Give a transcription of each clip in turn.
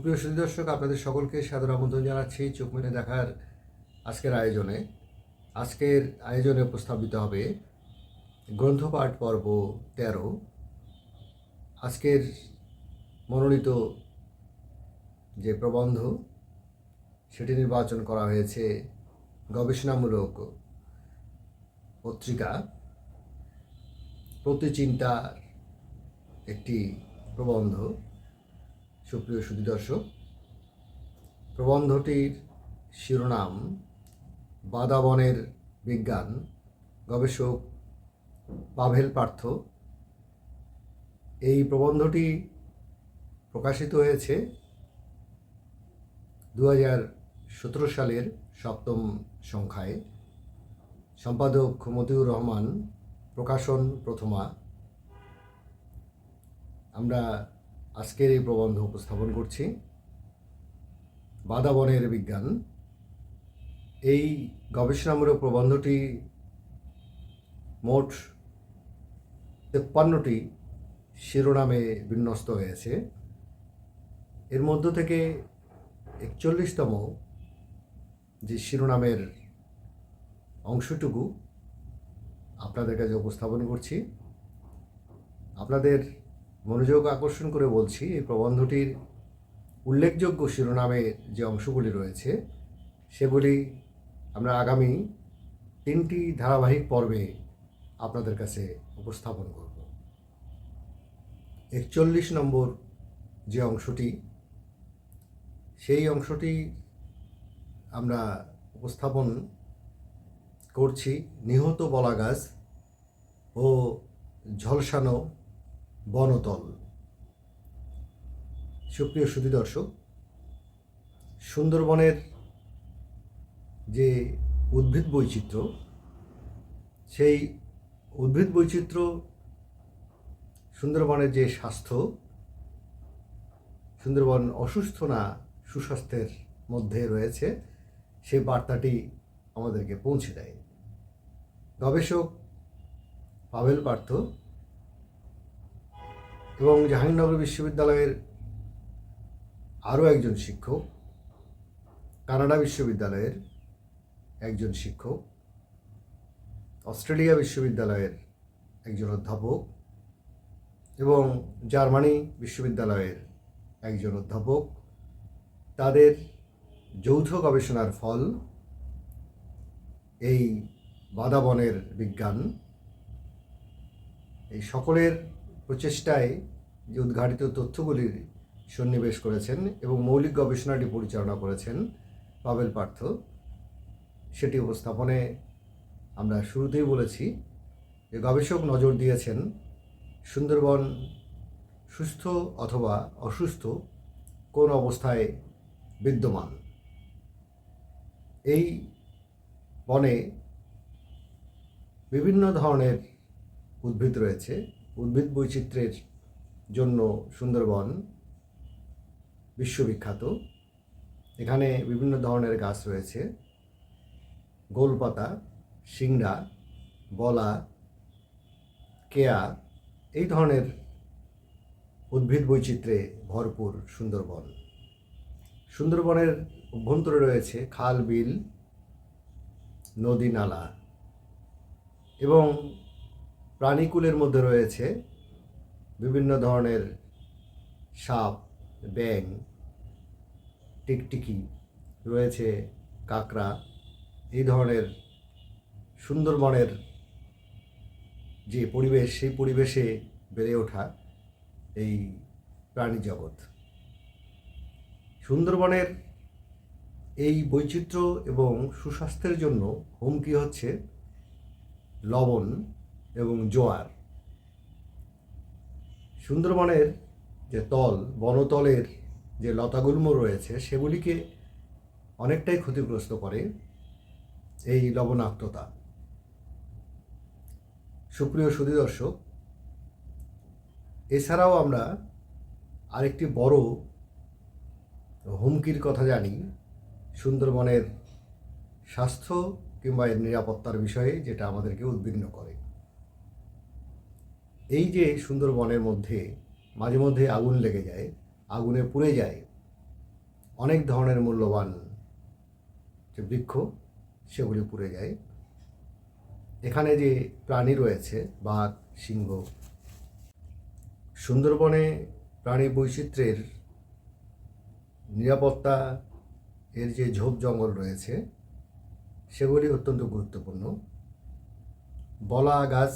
সুপ্রিয় সুদী দর্শক, আপনাদের সকলকে সাদর আমন্ত্রণ জানাচ্ছি চোখ মেলে দেখার আজকের আয়োজনে। আজকের আয়োজনে উপস্থাপিত হবে গ্রন্থপাঠ পর্ব তেরো। আজকের মনোনীত যে প্রবন্ধ, সেটি নির্বাচন করা হয়েছে গবেষণামূলক পত্রিকা। প্রতিচিন্তার একটি প্রবন্ধ। সুপ্রিয় সুধী দর্শক প্রবন্ধটির শিরোনাম বাদাবনের বিজ্ঞান, গবেষক পাভেল পার্থ। এই প্রবন্ধটি প্রকাশিত হয়েছে দু সতেরো সালের সপ্তম সংখ্যায়। সম্পাদক মতিউর রহমান, প্রকাশন প্রথমা। আমরা আজকের এই প্রবন্ধ উপস্থাপন করছি। বাদাবনের বিজ্ঞান। এই গবেষণামূলক প্রবন্ধটি মোট তেপ্পান্নটি শিরোনামে বিন্যস্ত হয়েছে। এর মধ্য থেকে একচল্লিশতম যে শিরোনামের অংশটুকু আপনাদের কাছে উপস্থাপন করছি। আপনাদের মনোযোগ আকর্ষণ করে বলছি, এই প্রবন্ধটির উল্লেখযোগ্য শিরোনামের যে অংশগুলি রয়েছে, সেগুলি আমরা আগামী তিনটি ধারাবাহিক পর্বে আপনাদের কাছে উপস্থাপন করব। একচল্লিশ নম্বর যে অংশটি, সেই অংশটি আমরা উপস্থাপন করছি নিহত বলা গাছ ও ঝলসানো বনতল। সুপ্রিয় সুধী দর্শক সুন্দরবনের যে উদ্ভিদ বৈচিত্র্য, সেই উদ্ভিদ বৈচিত্র্য সুন্দরবনের যে স্বাস্থ্য, সুন্দরবন অসুস্থ না সুস্বাস্থ্যের মধ্যে রয়েছে সেই বার্তাটি আমাদেরকে পৌঁছে দেয়। গবেষক পাভেল পার্থ এবং জাহাঙ্গীরনগর বিশ্ববিদ্যালয়ের আরও একজন শিক্ষক, কানাডা বিশ্ববিদ্যালয়ের একজন শিক্ষক, অস্ট্রেলিয়া বিশ্ববিদ্যালয়ের একজন অধ্যাপক এবং জার্মানি বিশ্ববিদ্যালয়ের একজন অধ্যাপক। তাদের যৌথ গবেষণার ফল এই বাদাবনের বিজ্ঞান। এই সকলের প্রচেষ্টায় যে উদ্ঘাটিত তথ্যগুলির সন্নিবেশ করেছেন এবং মৌলিক গবেষণাটি পরিচালনা করেছেন পাবেল পার্থ, সেটি উপস্থাপনে আমরা শুরুতেই বলেছি যে গবেষক নজর দিয়েছেন সুন্দরবন সুস্থ অথবা অসুস্থ কোন অবস্থায় বিদ্যমান। এই বনে বিভিন্ন ধরনের উদ্ভিদ রয়েছে, উদ্ভিদ বৈচিত্র্যের জন্য সুন্দরবন বিশ্ববিখ্যাত। এখানে বিভিন্ন ধরনের গাছ রয়েছে। গোলপাতা, সিংড়া, বলা, কেয়া এই ধরনের উদ্ভিদ বৈচিত্র্যে ভরপুর সুন্দরবন। সুন্দরবনের অভ্যন্তরে রয়েছে খাল, বিল, নদী, নালা এবং প্রাণীকুলের মধ্যে রয়েছে বিভিন্ন ধরনের সাপ ব্যাং টিকটিকি, রয়েছে কাকড়া, এই ধরনের সুন্দরবনের যে পরিবেশ, সেই পরিবেশে বেড়ে ওঠা এই প্রাণী জগৎ। সুন্দরবনের এই বৈচিত্র্য এবং সুস্বাস্থ্যের জন্য হুমকি হচ্ছে লবণ এবং জোয়ার। সুন্দরবনের যে তল, বনতলের যে লতাগুল্ম রয়েছে, সেগুলিকে অনেকটাই ক্ষতিগ্রস্ত করে এই লবণাক্ততা। সুপ্রিয় সুধী দর্শক এছাড়াও আমরা আরেকটি বড় হুমকির কথা জানি, সুন্দরবনের স্বাস্থ্য কিংবা এর নিরাপত্তার বিষয়ে, যেটা আমাদেরকে উদ্বিগ্ন করে। এই যে সুন্দরবনের মধ্যে মাঝে মধ্যে আগুন লেগে যায়, আগুনে পুড়ে যায়, অনেক ধরনের মূল্যবান যে বৃক্ষ, সেগুলি পুড়ে যায়। এখানে যে প্রাণী রয়েছে, বাঘ, সিংহ, সুন্দরবনে প্রাণী বৈচিত্র্যের নিরাপত্তা এর যে ঝোপ জঙ্গল রয়েছে, সেগুলি অত্যন্ত গুরুত্বপূর্ণ। বলা গাছ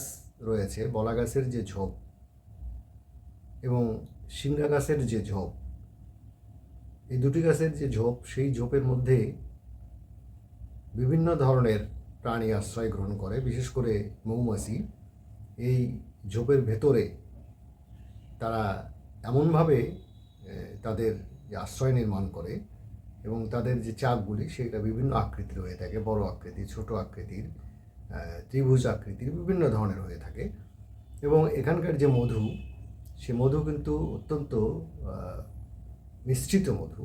রয়েছে বলা গাছের যে ঝোপ এবং সিংড়া গাছের যে ঝোপ, এই দুটি গাছের যে ঝোপ, সেই ঝোপের মধ্যে বিভিন্ন ধরনের প্রাণী আশ্রয় গ্রহণ করে। বিশেষ করে মৌমাছি, এই ঝোপের ভেতরে তারা এমনভাবে তাদের যে আশ্রয় নির্মাণ করে এবং তাদের যে চাকগুলি সেটা বিভিন্ন আকৃতির হয়ে থাকে। বড় আকৃতির ছোট আকৃতির। ত্রিভুজ আকৃতির বিভিন্ন ধরনের হয়ে থাকে। এবং এখানকার যে মধু, সে মধু কিন্তু অত্যন্ত মিশ্রিত মধু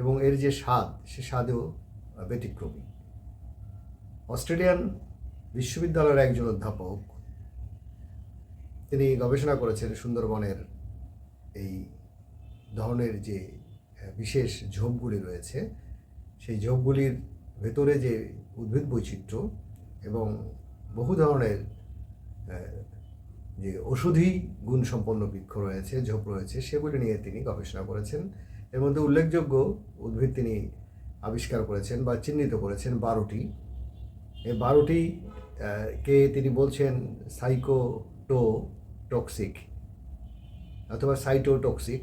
এবং এর যে স্বাদ, সে স্বাদেও ব্যতিক্রমী। অস্ট্রেলিয়ান বিশ্ববিদ্যালয়ের একজন অধ্যাপক, তিনি গবেষণা করেছেন সুন্দরবনের এই ধরনের যে বিশেষ ঝোপগুলি রয়েছে। সেই ঝোপগুলির ভেতরে যে উদ্ভিদ বৈচিত্র্য এবং বহু ধরনের যে ওষুধি গুণসম্পন্ন বৃক্ষ রয়েছে, ঝোপ রয়েছে, সেগুলি নিয়ে তিনি গবেষণা করেছেন। এর মধ্যে উল্লেখযোগ্য উদ্ভিদ তিনি আবিষ্কার করেছেন বা চিহ্নিত করেছেন বারোটি। এই বারোটি কে তিনি বলছেন সাইকোটো টক্সিক অথবা সাইটোটক্সিক।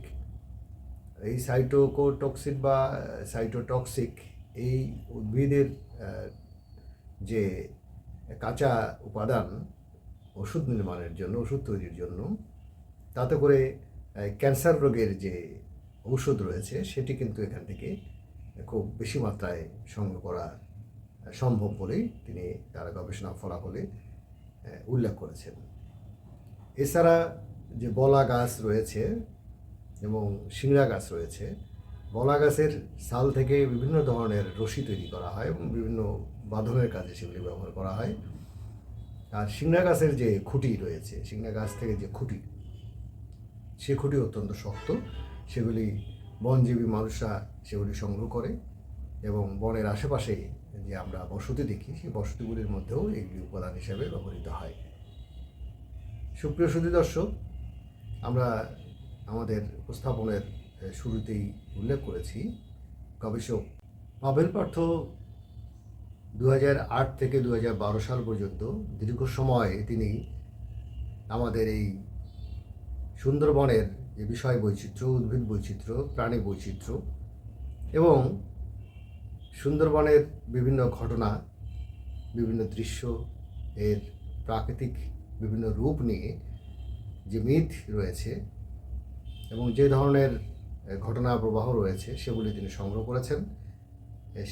এই সাইটোকোটক্সিক বা সাইটোটক্সিক এই উদ্ভিদের যে কাঁচা উপাদান ওষুধ নির্মাণের জন্য, ওষুধ তৈরির জন্য, তাতে করে ক্যান্সার রোগের যে ঔষধ রয়েছে, সেটি কিন্তু এখান থেকে খুব বেশি মাত্রায় সংগ্রহ করা সম্ভব বলেই তিনি তার গবেষণা ফলাফলে উল্লেখ করেছেন। এছাড়া যে বলা গাছ রয়েছে এবং সিংড়া গাছ রয়েছে বলা গাছের ছাল থেকে বিভিন্ন ধরনের রশি তৈরি করা হয় এবং বিভিন্ন বাঁধনের কাজে সেগুলি ব্যবহার করা হয়। আর সিংড়া গাছের যে খুঁটি রয়েছে, সিংড়া গাছ থেকে যে খুঁটি, সে খুঁটি অত্যন্ত শক্ত। সেগুলি বনজীবী মানুষরা সেগুলি সংগ্রহ করে এবং বনের আশেপাশে যে আমরা বসতি দেখি, সেই বসতিগুলির মধ্যেও এগুলি উপাদান হিসেবে ব্যবহৃত হয়। সুপ্রিয় সুধী দর্শক, আমরা আমাদের উপস্থাপনের শুরুতেই উল্লেখ করেছি। গবেষক পাভেল পার্থ দু থেকে দু হাজার বারো সাল পর্যন্ত দীর্ঘ সময় তিনি আমাদের এই সুন্দরবনের যে বিষয় বৈচিত্র্য, উদ্ভিদ বৈচিত্র্য, প্রাণী বৈচিত্র্য এবং সুন্দরবনের বিভিন্ন ঘটনা, বিভিন্ন দৃশ্য, এর প্রাকৃতিক বিভিন্ন রূপ নিয়ে যে মিথ রয়েছে এবং যে ধরনের ঘটনা প্রবাহ রয়েছে, সেগুলি তিনি সংগ্রহ করেছেন।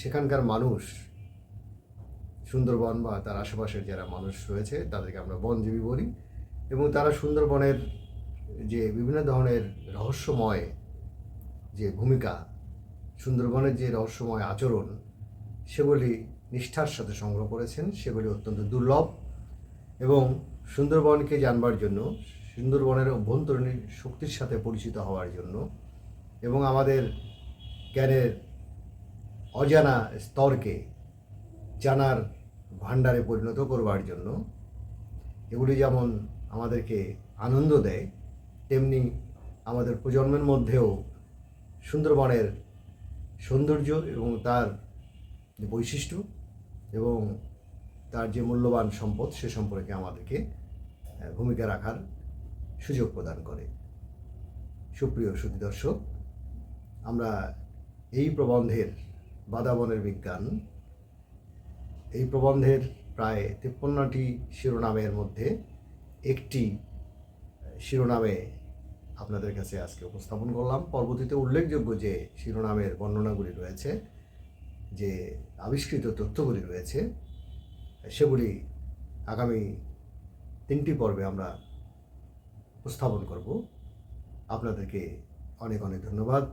সেখানকার মানুষ, সুন্দরবন বা তার আশেপাশের যারা মানুষ রয়েছে, তাদেরকে আমরা বনজীবী বলি এবং তারা সুন্দরবনের যে বিভিন্ন ধরনের রহস্যময় যে ভূমিকা, সুন্দরবনের যে রহস্যময় আচরণ, সেগুলি নিষ্ঠার সাথে সংগ্রহ করেছেন। সেগুলি অত্যন্ত দুর্লভ এবং সুন্দরবনকে জানবার জন্য, সুন্দরবনের অভ্যন্তরীণ শক্তির সাথে পরিচিত হওয়ার জন্য এবং আমাদের জ্ঞানের অজানা স্তরকে জানার ভাণ্ডারে পরিণত করবার জন্য এগুলি যেমন আমাদেরকে আনন্দ দেয়, তেমনি আমাদের প্রজন্মের মধ্যেও সুন্দরবনের সৌন্দর্য এবং তার বৈশিষ্ট্য এবং তার যে মূল্যবান সম্পদ সে সম্পর্কে আমাদেরকে ভূমিকা রাখার সুযোগ প্রদান করে। সুপ্রিয় সুধী দর্শক আমরা এই প্রবন্ধের বাদাবনের বিজ্ঞান, এই প্রবন্ধের প্রায় তিপ্পান্নটি শিরোনামের মধ্যে একটি শিরোনামে আপনাদের কাছে আজকে উপস্থাপন করলাম। পরবর্তীতে উল্লেখযোগ্য যে শিরোনামের বর্ণনাগুলি রয়েছে, যে আবিষ্কৃত তথ্যগুলি রয়েছে, সেগুলি আগামী তিনটি পর্বে আমরা উপস্থাপন করব। আপনাদেরকে অনেক অনেক ধন্যবাদ।